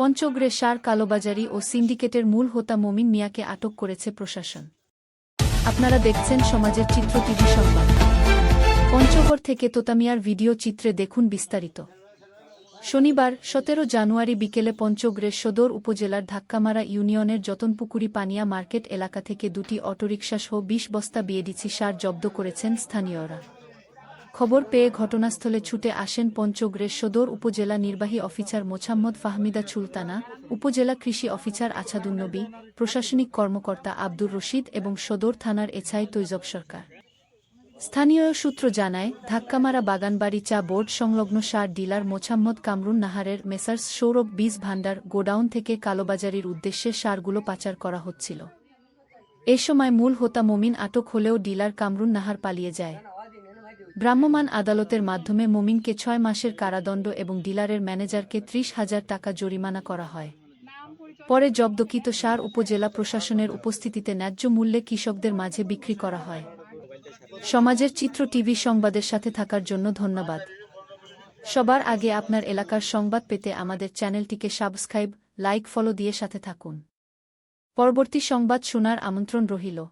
পঞ্চগ্রে সার কালোবাজারি ও সিন্ডিকেটের মূল হোতা মমিন মিয়াকে আটক করেছে প্রশাসন। আপনারা দেখছেন সমাজের চিত্র টিভি সংবাদ। পঞ্চগড় থেকে তোতামিয়ার ভিডিও চিত্রে দেখুন বিস্তারিত। শনিবার, সতেরো জানুয়ারি বিকেলে পঞ্চগ্রের সদর উপজেলার ধাক্কামারা ইউনিয়নের যতনপুকুরি পানিয়া মার্কেট এলাকা থেকে দুটি অটোরিকশাসহ বিশ বস্তা বিয়েডিছি সার জব্দ করেছেন স্থানীয়রা। খবর পেয়ে ঘটনাস্থলে ছুটে আসেন পঞ্চগ্রের সদর উপজেলা নির্বাহী অফিসার মোছাম্মদ ফাহমিদা সুলতানা উপজেলা কৃষি অফিসার আছাদুন্নবী প্রশাসনিক কর্মকর্তা আব্দুর রশিদ এবং সদর থানার এছাই তৈজব সরকার। স্থানীয় সূত্র জানায়, ধাক্কামারা বাগানবাড়ি চা বোর্ড সংলগ্ন সার ডিলার মোছাম্মদ কামরুন নাহারের মেসার্স সৌরভ বীজ ভাণ্ডার গোডাউন থেকে কালোবাজারির উদ্দেশ্যে সারগুলো পাচার করা হচ্ছিল। এ সময় মূল হোতা মমিন আটক হলেও ডিলার কামরুন নাহার পালিয়ে যায়। ভ্রাম্যমাণ আদালতের মাধ্যমে মোমিনকে ছয় মাসের কারাদণ্ড এবং ডিলারের ম্যানেজারকে ত্রিশ হাজার টাকা জরিমানা করা হয়। পরে জব্দকৃত সার উপজেলা প্রশাসনের উপস্থিতিতে ন্যায্য মূল্যে কৃষকদের মাঝে বিক্রি করা হয়। সমাজের চিত্র টিভি সংবাদের সাথে থাকার জন্য ধন্যবাদ। সবার আগে আপনার এলাকার সংবাদ পেতে আমাদের চ্যানেলটিকে সাবস্ক্রাইব, লাইক, ফলো দিয়ে সাথে থাকুন। পরবর্তী সংবাদ শোনার আমন্ত্রণ রহিল